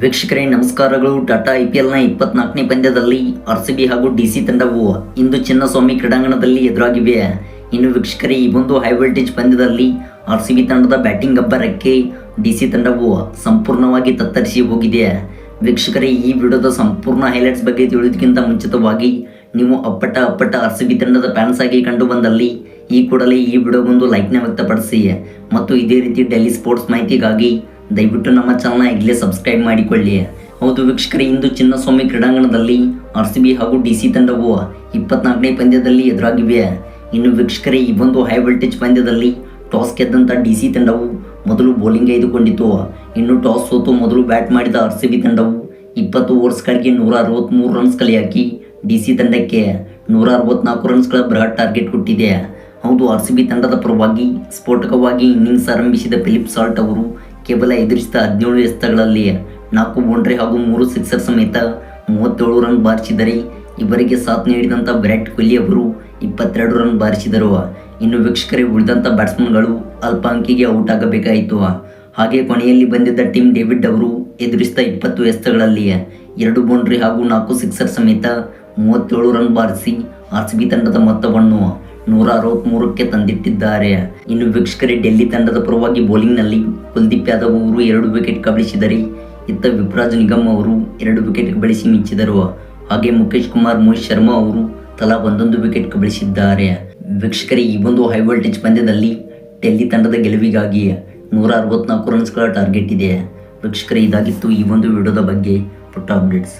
ವೀಕ್ಷಕರೇ, ನಮಸ್ಕಾರಗಳು. Tata I P ಎಲ್ನ ಇಪ್ಪತ್ನಾಲ್ಕನೇ ಪಂದ್ಯದಲ್ಲಿ ಆರ್ ಸಿ ಬಿ ಹಾಗೂ ಡಿ ಸಿ ತಂಡವು ಇಂದು ಚಿನ್ನಸ್ವಾಮಿ ಕ್ರೀಡಾಂಗಣದಲ್ಲಿ ಎದುರಾಗಿವೆ. ಇನ್ನು ವೀಕ್ಷಕರೇ, ಈ ಒಂದು ಹೈ ವೋಲ್ಟೇಜ್ ಪಂದ್ಯದಲ್ಲಿ ಆರ್ ಸಿ ಬಿ ತಂಡದ ಬ್ಯಾಟಿಂಗ್ ಅಬ್ಬರಕ್ಕೆ ಡಿ ಸಿ ತಂಡವು ಸಂಪೂರ್ಣವಾಗಿ ತತ್ತರಿಸಿ ಹೋಗಿದೆ. ವೀಕ್ಷಕರೇ, ಈ ವಿಡಿಯೋದ ಸಂಪೂರ್ಣ ಹೈಲೈಟ್ಸ್ ಬಗ್ಗೆ ತಿಳಿಯೋದಕ್ಕಿಂತ ಮುಂಚಿತವಾಗಿ ನೀವು ಅಪ್ಪಟ ಅಪ್ಪಟ ಆರ್ ಸಿ ಬಿ ತಂಡದ ಫ್ಯಾನ್ಸ್ ಆಗಿ ಕಂಡು ಬಂದಲ್ಲಿ ಈ ಕೂಡಲೇ ಈ ವಿಡಿಯೋಗೊಂದು ಲೈಕ್ನ ವ್ಯಕ್ತಪಡಿಸಿ. ಮತ್ತು ಇದೇ ರೀತಿ ಡೆಲ್ಲಿ ಸ್ಪೋರ್ಟ್ಸ್ ಮಾಹಿತಿಗಾಗಿ ದಯವಿಟ್ಟು ನಮ್ಮ ಚಾನಲ್ನ ಈಗಲೇ ಸಬ್ಸ್ಕ್ರೈಬ್ ಮಾಡಿಕೊಳ್ಳಿ. ಹೌದು ವೀಕ್ಷಕರೇ, ಇಂದು ಚಿನ್ನಸ್ವಾಮಿ ಕ್ರೀಡಾಂಗಣದಲ್ಲಿ ಆರ್ ಸಿ ಬಿ ಹಾಗೂ ಡಿ ಸಿ ತಂಡವು ಇಪ್ಪತ್ನಾಲ್ಕನೇ ಪಂದ್ಯದಲ್ಲಿ ಎದುರಾಗಿವೆ. ಇನ್ನು ವೀಕ್ಷಕರೇ, ಈ ಒಂದು ಹೈ ವೋಲ್ಟೇಜ್ ಪಂದ್ಯದಲ್ಲಿ ಟಾಸ್ ಗೆದ್ದಂಥ ಡಿ ಸಿ ತಂಡವು ಮೊದಲು ಬೌಲಿಂಗ್ ಆಯ್ದುಕೊಂಡಿತು ಇನ್ನು ಟಾಸ್ ಸೋತು ಮೊದಲು ಬ್ಯಾಟ್ ಮಾಡಿದ ಆರ್ ಸಿ ಬಿ ತಂಡವು ಇಪ್ಪತ್ತು ಓವರ್ಸ್ಗಳಿಗೆ ನೂರ ಅರವತ್ತ್ಮೂರು ರನ್ಸ್ ಕಲೆ ಹಾಕಿ ಡಿ ಸಿ ತಂಡಕ್ಕೆ ನೂರ ಅರವತ್ನಾಲ್ಕು ರನ್ಸ್ಗಳ ಬೃಹತ್ ಟಾರ್ಗೆಟ್ ಕೊಟ್ಟಿದೆ. ಹೌದು ಆರ್ ಸಿ ಬಿ ತಂಡದ ಪರವಾಗಿ, ಸ್ಫೋಟಕವಾಗಿ ಇನ್ನಿಂಗ್ಸ್ ಆರಂಭಿಸಿದ ಫಿಲಿಪ್ ಸಾಲ್ಟ್ ಅವರು ಕೇವಲ ಎದುರಿಸಿದ ಹದಿನೇಳು ಎಸೆತಗಳಲ್ಲಿ ನಾಲ್ಕು ಬೌಂಡ್ರಿ ಹಾಗೂ ಮೂರು ಸಿಕ್ಸರ್ ಸಮೇತ ಮೂವತ್ತೇಳು ರನ್ ಬಾರಿಸಿದರೆ ಇವರಿಗೆ ಸಾಥ್ ನೀಡಿದಂಥ ವಿರಾಟ್ ಕೊಹ್ಲಿ ಅವರು ಇಪ್ಪತ್ತೆರಡು ರನ್ ಬಾರಿಸಿದರು. ಇನ್ನು ವೀಕ್ಷಕರೇ ಉಳಿದಂಥ ಬ್ಯಾಟ್ಸ್ಮನ್ಗಳು ಅಲ್ಪ ಅಂಕಿಗೆ ಔಟ್ ಆಗಬೇಕಾಯಿತು. ಹಾಗೆ ಕೊನೆಯಲ್ಲಿ ಬಂದಿದ್ದ ಟೀಮ್ ಡೇವಿಡ್ ಅವರು ಎದುರಿಸಿದ ಇಪ್ಪತ್ತು ಎಸೆತಗಳಲ್ಲಿ ಎರಡು ಬೌಂಡ್ರಿ ಹಾಗೂ ನಾಲ್ಕು ಸಿಕ್ಸರ್ ಸಮೇತ ಮೂವತ್ತೇಳು ರನ್ ಬಾರಿಸಿ ಆರ್ ಸಿ ಬಿ ತಂಡದ ಮೊತ್ತವನ್ನು ನೂರ ಅರವತ್ತ್ಮೂರಕ್ಕೆ ತಂದಿಟ್ಟಿದ್ದಾರೆ. ಇನ್ನು ವೀಕ್ಷಕರೇ, ಡೆಲ್ಲಿ ತಂಡದ ಪರವಾಗಿ ಬೌಲಿಂಗ್ನಲ್ಲಿ ಕುಲ್ದೀಪ್ ಯಾದವ್ ಅವರು ಎರಡು ವಿಕೆಟ್ ಕಬಳಿಸಿದರೆ, ಇತ್ತ ವಿಪ್ರಾಜ್ ನಿಗಮ್ ಅವರು ಎರಡು ವಿಕೆಟ್ ಕಬಳಿಸಿ ಮಿಂಚಿದರು. ಹಾಗೆ ಮುಖೇಶ್ ಕುಮಾರ್, ಮೋಹಿತ್ ಶರ್ಮಾ ಅವರು ತಲಾ ಒಂದೊಂದು ವಿಕೆಟ್ ಕಬಳಿಸಿದ್ದಾರೆ. ವೀಕ್ಷಕರೇ, ಈ ಒಂದು ಹೈ ವೋಲ್ಟೇಜ್ ಪಂದ್ಯದಲ್ಲಿ ಡೆಲ್ಲಿ ತಂಡದ ಗೆಲುವಿಗಾಗಿ ನೂರ ಅರವತ್ನಾಲ್ಕು ರನ್ಸ್ಗಳ ಟಾರ್ಗೆಟ್ ಇದೆ. ವೀಕ್ಷಕರೇ, ಇದಾಗಿತ್ತು ಈ ಒಂದು ವಿಡಿಯೋದ ಬಗ್ಗೆ ಪುಟ್ಟ ಅಪ್ಡೇಟ್ಸ್